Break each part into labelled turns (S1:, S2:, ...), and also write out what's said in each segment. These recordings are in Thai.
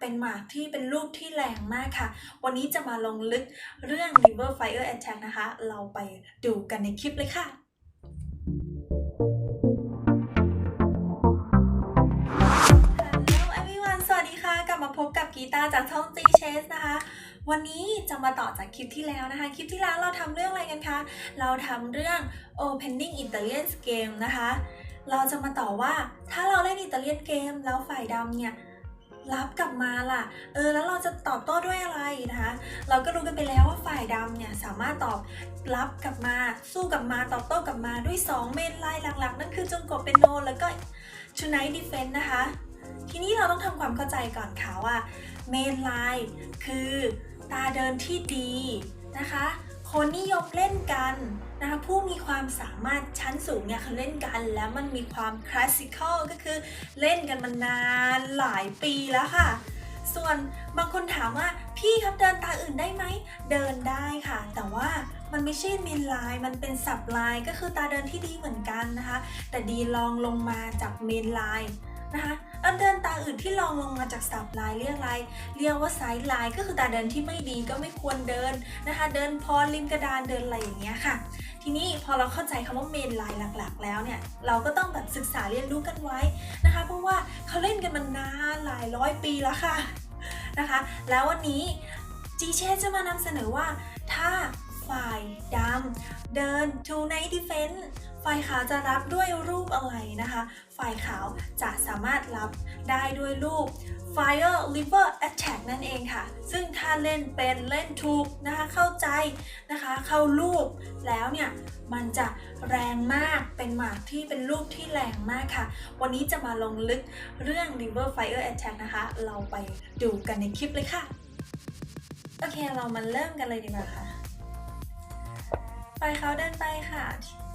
S1: เป็นหมากที่เป็นลูกที่แรงมากค่ะ วันนี้จะมาลงลึกเรื่อง River Fire Attack นะคะ เราไปดูกันในคลิปเลยค่ะ Hello everyone สวัสดีค่ะกลับมาพบกับกีตาร์จากช่อง G Chase นะคะ วันนี้จะมาต่อจากคลิปที่แล้วนะคะ คลิปที่แล้วเราทำเรื่องอะไรกันคะ เราทำเรื่อง Opening Italian Game นะคะ เราจะมาต่อว่าถ้าเราเล่นอิตาเลียนเกมแล้วฝ่ายดำเนี่ย รับกลับมาล่ะ เออ แล้วเราจะตอบโต้ด้วยอะไรนะคะ เราก็รู้กันไปแล้วว่าฝ่ายดำเนี่ยสามารถตอบรับกลับมา สู้กลับมา ตอบโต้กลับมาด้วย 2 เมนไลน์หลักๆ นั่นคือจงกบเป็นโน แล้วก็ Tonight Defense นะคะ ทีนี้เราต้องทำความเข้าใจก่อนค่ะว่าเมนไลน์คือตาเดินที่ดีนะคะ คนนิยมเล่นกันนะคะผู้มีความสามารถชั้นสูงเนี่ยเขาเล่นกันแล้วมันมีความคลาสสิคอลก็คือเล่นกันมานานหลายปีแล้วค่ะ ส่วนบางคนถามว่าพี่ครับเดินตาอื่นได้ไหม เดินได้ค่ะ แต่ว่ามันไม่ใช่เมนไลน์มันเป็นสับไลน์ก็คือตาเดินที่ดีเหมือนกันนะคะ แต่ดีลองลงมาจากเมนไลน์ นะคะแล้วเดินตาอื่นที่ลองลงมาจากสับลน์เรียกอะไรเรียกว่าไซด์ไลน์ก็คือตาเดินที่ไม่ดีก็ไม่ควรเดินนะคะ เดินพอริมกระดานเดินอะไรอย่างเงี้ยค่ะ ทีนี้พอเราเข้าใจคำว่าเมนไลน์หลักๆ แล้วเนี่ยเราก็ต้องแบบศึกษาเรียนรู้กันไว้นะคะ เพราะว่าเขาเล่นกันมานานหลายร้อยปีแล้วค่ะนะคะ แล้ววันนี้จีเชจะมานำเสนอว่าถ้า ฝ่ายดำเดิน to night defense ฝ่ายขาวจะรับด้วยรูปอะไรนะคะ ฝ่ายขาวจะสามารถรับได้ด้วยรูป Fire River Attack นั่นเองค่ะ ซึ่งถ้าเล่นเป็นเล่นถูกนะคะ เข้าใจนะคะ เข้ารูปแล้วเนี่ย มันจะแรงมาก เป็นหมากที่เป็นลูกที่แรงมากค่ะ วันนี้จะมาลงลึกเรื่อง River Fire Attack นะคะ เราไปดูกันในคลิปเลยค่ะ โอเค เรามาเริ่มกันเลยดีกว่าค่ะ ไปเขาเดินไปค่ะ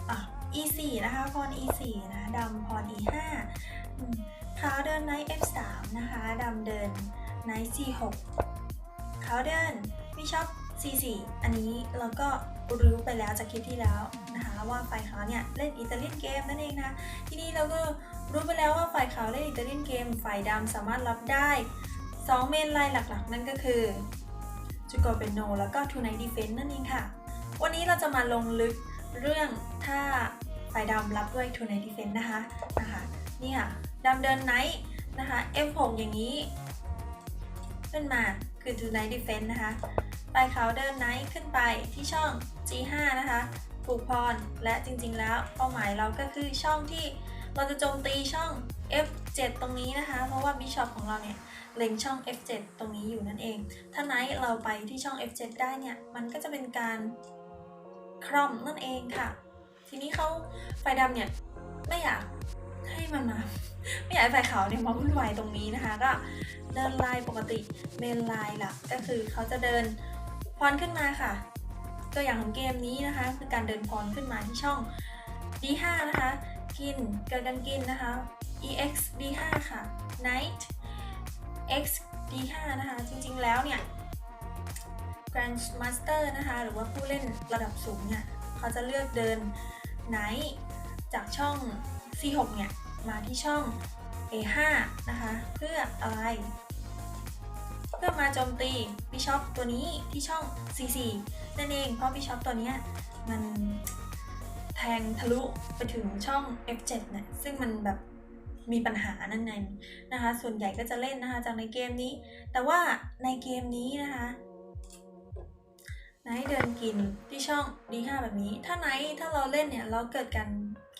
S1: อะ E4 นะคะพร E4 นะดำพร E5 เขาเดินไนท์ F3 นะคะดำเดินไนท์ C6 เขาเดินวิชอป C4 อันนี้เราก็รู้ไปแล้วจากคลิปที่แล้วนะคะว่าฝ่ายเขาเนี่ยเล่นอิตาเลียนเกมนั่นเองนะทีนี้เราก็รู้ไปแล้วว่าฝ่ายเขาเล่นอิตาเลียนเกมฝ่ายดำสามารถรับได้ 2 เมนไลน์หลักๆ นั่นก็คือจูโกเปโนแล้วก็ทูไนดีเฟนต์นั่นเองค่ะ วันนี้เราจะมาลงลึกเรื่องถ้าฝ่ายดำรับด้วยทูไนดีเฟนนะคะนะคะนี่ค่ะดำเดินไนท์นะคะ F6 อย่างนี้ ขึ้นมาคือทูไนดีเฟนนะคะฝ่ายเขาเดินไนท์ขึ้นไปที่ช่อง G5 นะคะผูกพรและจริงๆแล้วเป้าหมายเราก็คือช่องที่เราจะโจมตีช่อง F7 ตรงนี้นะคะ เพราะว่าบิชอปของเราเนี่ยเล็งช่อง F7 ตรงนี้อยู่นั่นเอง ถ้าไนท์เราไปที่ช่อง F7 ได้เนี่ย มันก็จะเป็นการ คร่อมนั่นเองค่ะ ทีนี้เขาไฟดำเนี่ยไม่อยากให้มันมา ไม่อยากให้ไฟขาวเนี่ยมาวุ่นวายตรงนี้นะคะ ก็เดินไลน์ปกติเมนไลน์หลักก็คือเขาจะเดินพรขึ้นมาค่ะ ตัวอย่างของเกมนี้นะคะ คือการเดินพรขึ้นมาที่ช่อง D5 นะคะ กินเกิดกันกินนะคะ EX D5 ค่ะ Night X D5 นะคะ จริงๆแล้วเนี่ย Grandmaster นะคะ หรือว่าผู้เล่นระดับสูงเนี่ยเขาจะเลือกเดินไนท์จากช่อง C6 เนี่ยมาที่ช่อง A5 นะคะ เพื่ออะไร เพื่อมาโจมตีบิชอปตัวนี้ที่ช่อง C4 นั่นเองเพราะบิชอปตัวเนี้ยมันแทงทะลุไปถึงช่อง F7 เนี่ยซึ่งมันแบบมีปัญหานั่นเองนะคะ ส่วนใหญ่ก็จะเล่นนะคะจากในเกมนี้ แต่ว่าในเกมนี้นะคะ ไนท์เดินกินที่ช่อง D5 แบบนี้ ถ้าไนท์ถ้าเราเล่นเนี่ยเราเกิดการ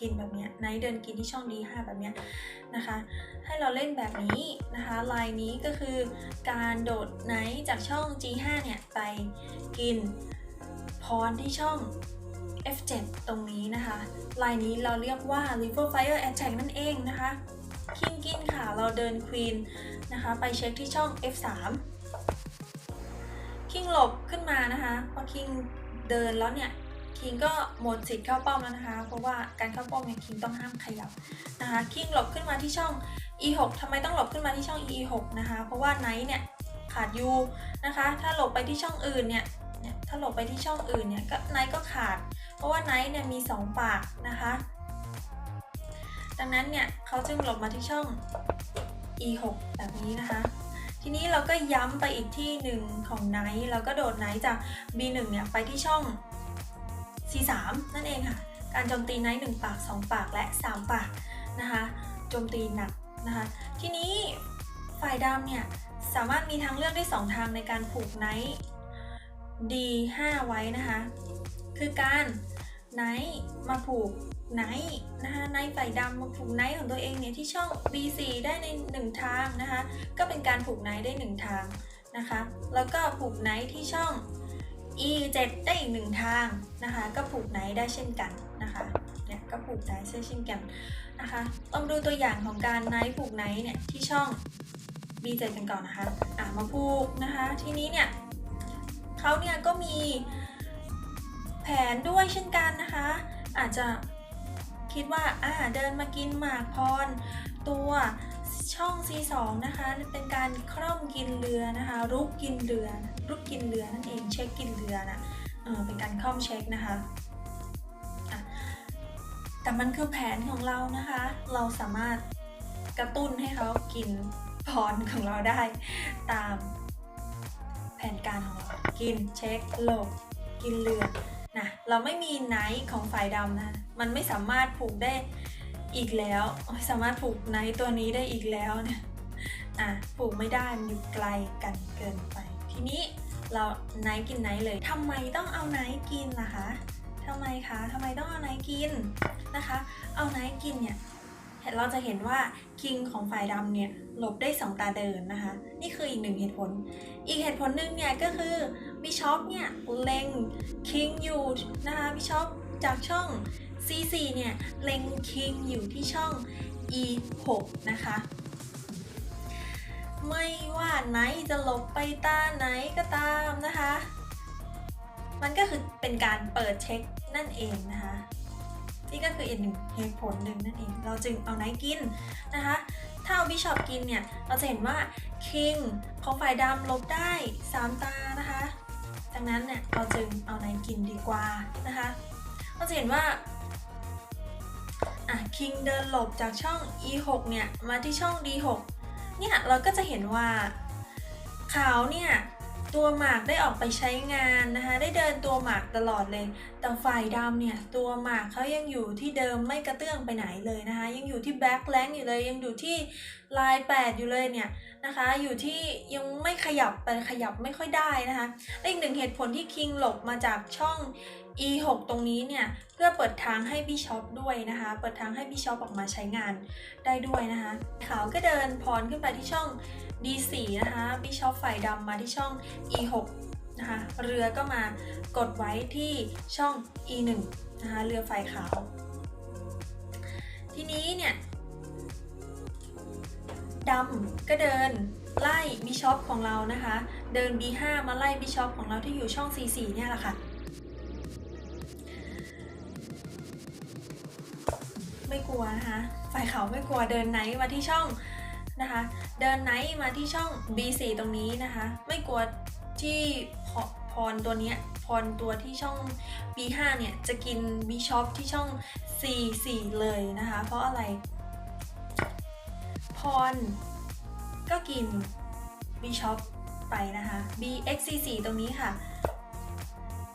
S1: กินแบบเนี้ยไนท์เดินกินที่ช่อง D5 แบบเนี้ยนะคะ ให้เราเล่นแบบนี้นะคะลายนี้ก็คือการโดดไนท์จากช่อง G5 เนี่ยไปกินพรที่ช่อง F7 ตรงนี้นะคะลายนี้เราเรียกว่า River Fire Attack นั่นเองนะคะคิงกินค่ะ เราเดินควีนนะคะ ไปเช็คที่ช่อง F3 งหลบขึ้นมานะคะพอคิงเดินแล้วเนี่ยคิงก็หมดสิทธิ์เข้าป้อมแล้วนะคะ เพราะว่าการเข้าป้อมเนี่ยคิงต้องห้ามขยับนะคะคิงหลบขึ้นมาที่ช่อง E6 ทำไมต้องหลบขึ้นมาที่ช่อง E6 นะคะ เพราะว่าไนท์เนี่ยขาดยูนะคะ ถ้าหลบไปที่ช่องอื่นเนี่ยเนี่ยถ้าหลบไปที่ช่องอื่นเนี่ยก็ไนท์ก็ขาด เพราะว่าไนท์เนี่ยมี 2 ปากนะคะ ดังนั้นเนี่ยเขาจึงหลบมาที่ช่อง E6 แบบนี้นะคะ ทีนี้เราก็ย้ำไปอีกที่หนึ่งของไนท์เราก็โดดไนท์จาก B1 เนี่ยไปที่ช่อง C3 นั่นเองค่ะ การโจมตีไนท์1ปาก 2 ปากและ 3 ปากนะคะโจมตีหนักนะคะ ทีนี้ฝ่ายดำเนี่ยสามารถมีทางเลือกได้ 2 ทางในการผูกไนท์ D5 ไว้นะคะ คือการไนท์มาผูก ไนท์นะคะไนท์ฝ่ายดำมาผูกไนท์ของตัวเองเนี่ยที่ช่อง B4 ได้ใน 1 ทางนะคะ ก็เป็นการผูกไนท์ได้ 1 ทางนะคะ แล้วก็ผูกไนท์ที่ช่อง E7 ได้อีกหนึ่งทางนะคะ ก็ผูกไนท์ได้เช่นกันนะคะเนี่ยก็ผูกไนท์เช่นกันนะคะลองดูตัวอย่างของการไนท์ผูกไนท์เนี่ยที่ช่อง B7 กันก่อนนะคะอะมาผูกนะคะทีนี้เนี่ยเขาเนี่ยก็มีแผนด้วยเช่นกันนะคะ อาจจะ คิดว่าอ่าเดินมากินหมากพร ตัวช่อง C2 นะคะเป็นการคร่อมกินเรือนะคะรุกกินเรือรุกกินเรือนั่นเองเช็คกินเรือนะเออเป็นการคร่อมเช็คนะคะอะแต่มันคือแผนของเรานะคะ เราสามารถกระตุ้นให้เขากินพรของเราได้ ตามแผนการของเรา กินเช็คหลบกินเรือ นะเราไม่มีไนท์ของฝ่ายดำนะ มันไม่สามารถผูกได้อีกแล้ว สามารถผูกไนท์ตัวนี้ได้อีกแล้วเนี่ยอะผูกไม่ได้มันอยู่ไกลกันเกินไป ทีนี้เราไนท์กินไนท์เลยทำไมต้องเอาไนท์กินล่ะคะทำไมคะทำไมต้องเอาไนท์กินนะคะ เอาไนท์กินเนี่ยเราจะเห็นว่าคิงของฝ่ายดำเนี่ยหลบได้สองตาเดินนะคะ นี่คืออีกหนึ่งเหตุผล อีกเหตุผลหนึ่งเนี่ยก็คือบิชอปเนี่ยเล็ง คิงอยู่นะคะบิชอปจากช่อง C4 เนี่ยเล็งคิงอยู่ที่ช่อง E6 นะคะ ไม่ว่าไหนจะหลบไปตาไหนก็ตามนะคะ มันก็คือเป็นการเปิดเช็คนั่นเองนะคะนี่ก็คืออีกหนึ่งเหตุผลหนึ่งนั่นเอง เราจึงเอาไนกินนะคะ ถ้าเอาบิชอปกินเนี่ย เราจะเห็นว่าคิงของฝ่ายดำลบได้ 3 ตานะคะ ดังนั้นเนี่ยเราจึงเอาไนกินดีกว่านะคะเราจะเห็นว่าอะคิงเดินหลบจากช่อง E6 เนี่ยมาที่ช่อง D6 เนี่ยเราก็จะเห็นว่าขาวเนี่ยตัวหมากได้ออกไปใช้งานนะคะได้เดินตัวหมากตลอดเลย แต่ฝ่ายดำเนี่ยตัวหมากเขายังอยู่ที่เดิมไม่กระเตื้องไปไหนเลยนะคะยังอยู่ที่แบ็คแลงอยู่เลยยังอยู่ที่ลาย 8 อยู่เลยเนี่ย นะคะ อยู่ที่ยังไม่ขยับไปขยับไม่ค่อยได้นะคะและอีกหนึ่งเหตุผลที่คิงหลบมาจากช่อง E6 ตรงนี้เนี่ย เพื่อเปิดทางให้บิชอปด้วยนะคะ เปิดทางให้บิชอปออกมาใช้งานได้ด้วยนะคะ ขาวก็เดินพรขึ้นไปที่ช่อง D4 นะคะบิชอปฝ่ายดำมาที่ช่อง E6 นะคะเรือก็มากดไว้ที่ช่อง E1 นะคะเรือฝ่ายขาว ทีนี้เนี่ย ดำก็เดินไล่บิชอปของเรานะคะ เดิน B5 มาไล่บิชอปของเราที่อยู่ช่อง C4 เนี่ยแหละค่ะไม่กลัวนะคะฝ่ายขาวไม่กลัวเดินไนท์มาที่ช่องนะคะ เดินไนท์มาที่ช่อง B4 ตรงนี้นะคะ ไม่กลัวที่พพรตัวเนี้ยพรตัวที่ช่อง B5 เนี่ยจะกิน B shop ที่ช่อง C4 เลยนะคะ เพราะอะไร พรก็กิน B shop ไปนะคะ BXC4 ตรงนี้ค่ะ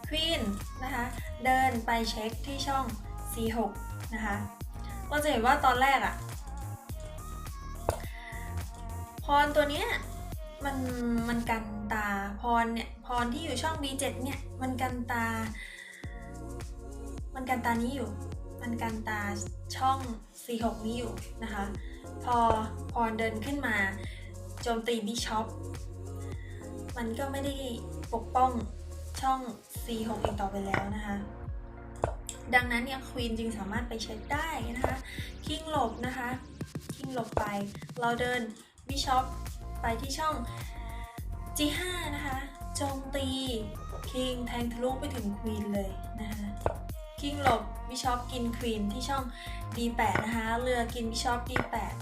S1: Queen นะคะ เดินไปเช็คที่ช่อง C6 นะคะ เราจะเห็นว่าตอนแรกอะพรตัวเนี้ยมันมันกันตาพรเนี่ยพรที่อยู่ช่อง B7 เนี่ยมันกันตา มันกันตานี้อยู่ มันกันตาช่อง C6 นี้อยู่นะคะ พอพรเดินขึ้นมาโจมตีบิชอปมันก็ไม่ได้ปกป้องช่อง C6 อีกต่อไปแล้วนะคะ ดังนั้นเนี่ยควีนจึงสามารถไปเช็คได้นะคะ คิงหลบนะคะ คิงหลบไป เราเดินบิชอปไปที่ช่อง G5 นะคะ โจมตี คิงแทงทะลุไปถึงควีนเลยนะคะ คิงหลบ บิชอปกินควีนที่ช่อง D8 นะคะ เรือกินบิชอป D8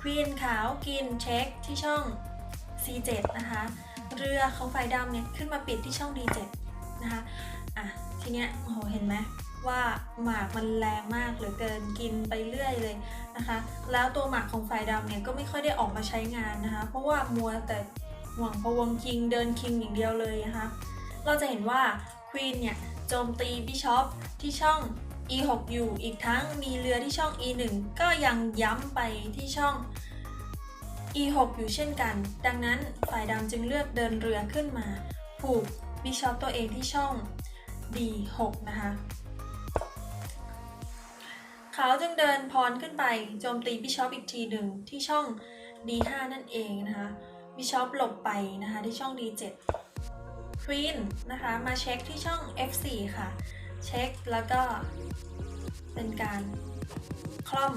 S1: ควีนขาวกินเช็คที่ช่อง C7 นะคะ เรือเของฝ่ายดำเนี่ยขึ้นมาปิดที่ช่อง D7 นะคะ อะ ทีเนี้ย โอ้โห เห็นไหมว่าหมากมันแรงมากเหลือเกินกินไปเรื่อยเลยนะคะ แล้วตัวหมากของฝ่ายดำเนี่ยก็ไม่ค่อยได้ออกมาใช้งานนะคะ เพราะว่ามัวแต่ห่วงพะวงคิงเดินคิงอย่างเดียวเลยนะคะ เราจะเห็นว่าควีนเนี่ย จมตีบิชอปที่ช่อง e6 อยู่ อีกทั้งมีเรือที่ช่อง e1 ก็ยังย้ำไปที่ช่อง e6 อยู่เช่นกัน ดังนั้นฝ่ายดำจึงเลือกเดินเรือขึ้นมา ผูกบิชอปตัวเองที่ช่อง d6 นะคะเขาจึงเดินพรขึ้นไปโจมตีบิชอปอีกทีหนึ่งที่ช่อง d5 นั่นเองนะคะบิชอปหลบไปนะคะที่ช่อง d7 ควีนนะคะ มาเช็คที่ช่อง f4 ค่ะ เช็คแล้วก็เป็นการคล่อม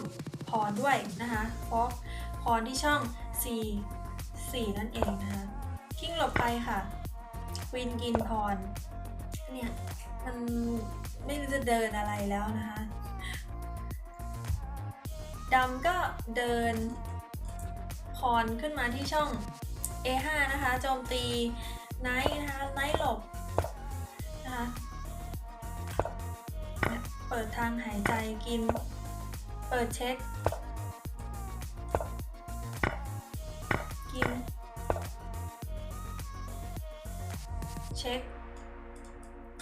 S1: พรด้วยนะคะเพราะพรที่ช่อง c 4 นั่นเองนะคะคิงหลบไปค่ะควีนกินพรเนี่ยมันไม่รู้จะเดินอะไรแล้วนะคะดำก็เดินพรขึ้นมาที่ช่อง A5 นะคะ โจมตี ไนท์นะคะไนท์หลบนะคะเนี่ยเปิดทางหายใจกิน เปิดเช็ค กิน เช็ค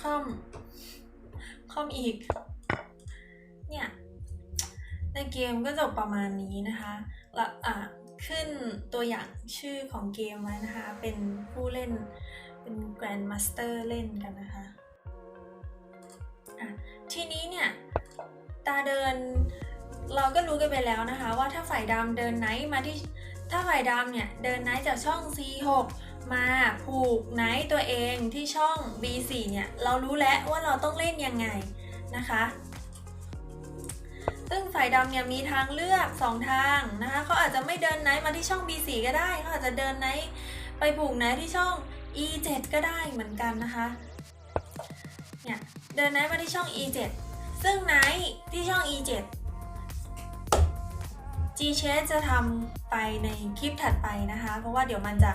S1: คอมคอมอีก เนี่ย ในเกมก็จบประมาณนี้นะคะแล้วอะขึ้นตัวอย่างชื่อของเกมไว้นะคะ เป็นผู้เล่น เป็นแกรนด์มาสเตอร์เล่นกันนะคะะทีนี้เนี่ยตาเดินเราก็รู้กันไปแล้วนะคะ ว่าถ้าฝ่ายดำเดินไนท์มาที่ถ้าฝ่ายดำเนี่ยเดินไนท์จากช่อง C6 มาผูกไนท์ตัวเองที่ช่อง B4 เนี่ยเรารู้แล้วว่าเราต้องเล่นยังไงนะคะ ซึ่งฝ่ายดำเนี่ยมีทางเลือก 2 ทางนะคะเขาอาจจะไม่เดินไนท์มาที่ช่อง B4 ก็ได้เขาอาจจะเดินไนท์ไปผูกไนท์ที่ช่อง E7 ก็ได้เหมือนกันนะคะ เนี่ย เดินไนท์มาที่ช่อง E7 ซึ่งไนท์ที่ช่อง E7 G c h a s จะทำไปในคลิปถัดไปนะคะ เพราะว่าเดี๋ยวมันจะ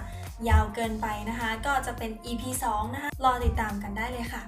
S1: ยาวเกินไปนะคะ ก็จะเป็น EP 2 นะคะ รอติดตามกันได้เลยค่ะ